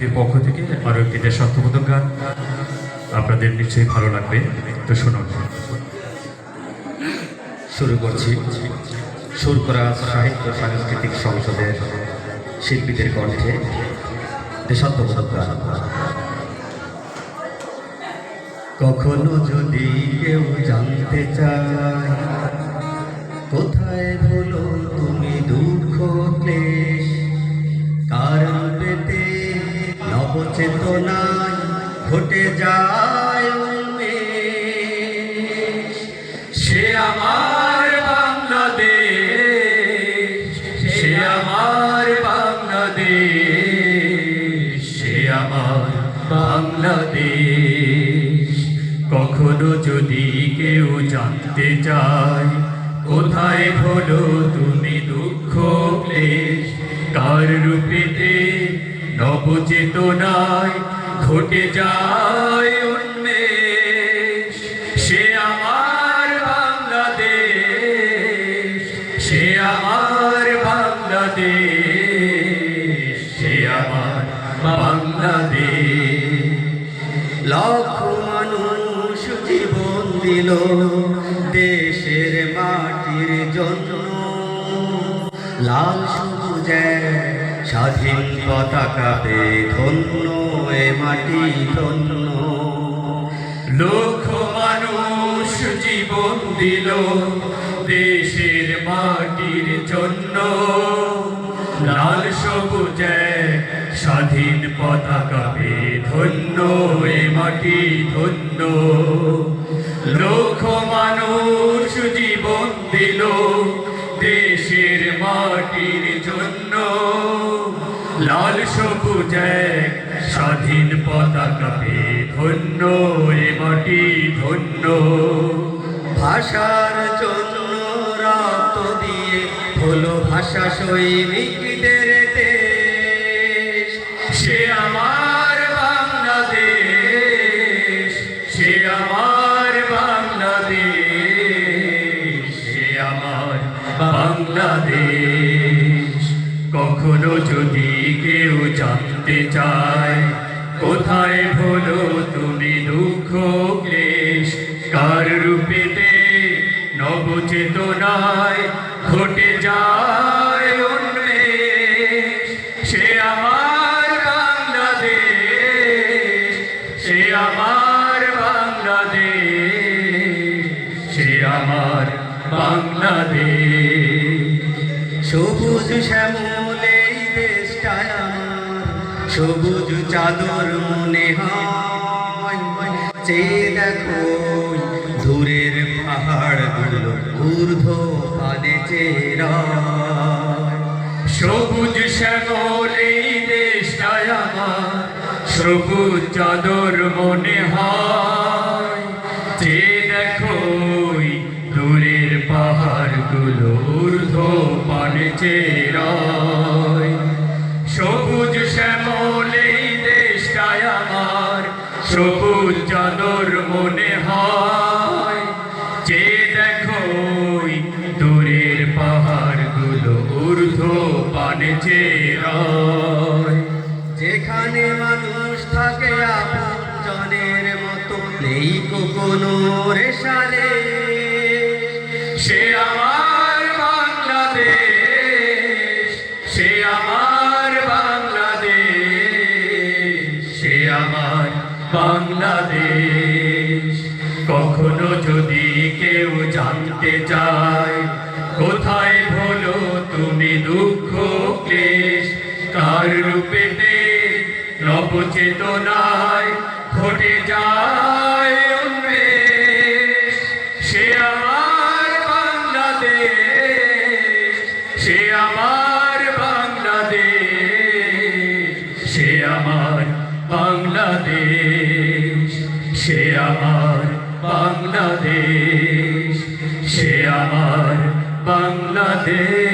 শিল্পীর পক্ষ থেকে আরও একটি দেশাত্মবোধক গান। আপনাদের নিশ্চয়ই ভালো লাগবে। তো শুনুন। শুরু করছি। সুর করা সাহিত্য সাংস্কৃতিক সংসদের শিল্পীদের কণ্ঠে দেশাত্মবোধক গান। কখনো যদি কেউ জানতে চায়, কোথায় হলো নবচেতনায় ঘটে যায় সে আমার বাংলাদেশ, সে আমার বাংলাদেশ, সে আমার বাংলাদেশ। কখনো যদি কেউ জানতে চায়, কোথায় হলো নবচেতনায় ঘটে যায় উন্মেষ। সে আমার বাংলাদেশ, সে আমার বাংলাদেশ, সে আমার বাংলাদেশ। লক্ষ মানুষ জীবন দিল দেশের মাটির জন্য। লাল সবুজ স্বাধীন পতাকা পে ধন্য এ মাটি, ধন্য। লক্ষ মানুষ জীবন দিল দেশের মাটির জন্য। লাল সবুজ স্বাধীন পতাকা পে ধন্য এ মাটি, ধন্য। লক্ষ মানুষ জীবন দিল দেশের মাটির জন্য। লাল সবুজ স্বাধীন পতাকা পে ধন্য, এ মাটি ধন্য। ভাষার জন্য রক্ত দিয়ে হলো ভাষা সৈনিকদের দেশ। সে আমার বাংলাদেশ, সে আমার বাংলাদেশ, সে বাংলাদেশ। কখনো যদি কেউ জানতে চায়, কোথায় হলো তুমি দুঃখ ক্লেশ? কার রূপেতে নবচেতনায় ঘটে যায় উন্মেষ সে আমার বাংলাদেশ, সে আমার বাংলাদেশ, সে আমার বাংলাদেশ। সবুজ শ্যামল সবুজ চাদর মনে দেখো দূরের পাহাড়গুলো ঊর্ধ্ব পানে সবুজ শ্যামল দেশটায় আমার। সবুজ চাদর মনে হয়। চেরায় সবুজ শ্যামল এই দেশটায় আমার। সবুজ চাদর মনে হয়। যে দেখো দূরের পাহাড়গুলো ঊর্ধ্ব পানে চেরায় যেখানে মানুষ থাকে আপনজনের মতো, নেই কোনো রেশারে সে আমার আমার বাংলাদেশ। কখনো যদি কেউ জানতে চায়, কোথায় হলো তুমি দুঃখ ক্লেশ? কার রূপেতে নবচেতনায় ঘটে যায় সে আমার বাংলাদেশ, সে আমার বাংলাদেশ সে আমার বাংলাদেশ সে আমার বাংলাদেশ।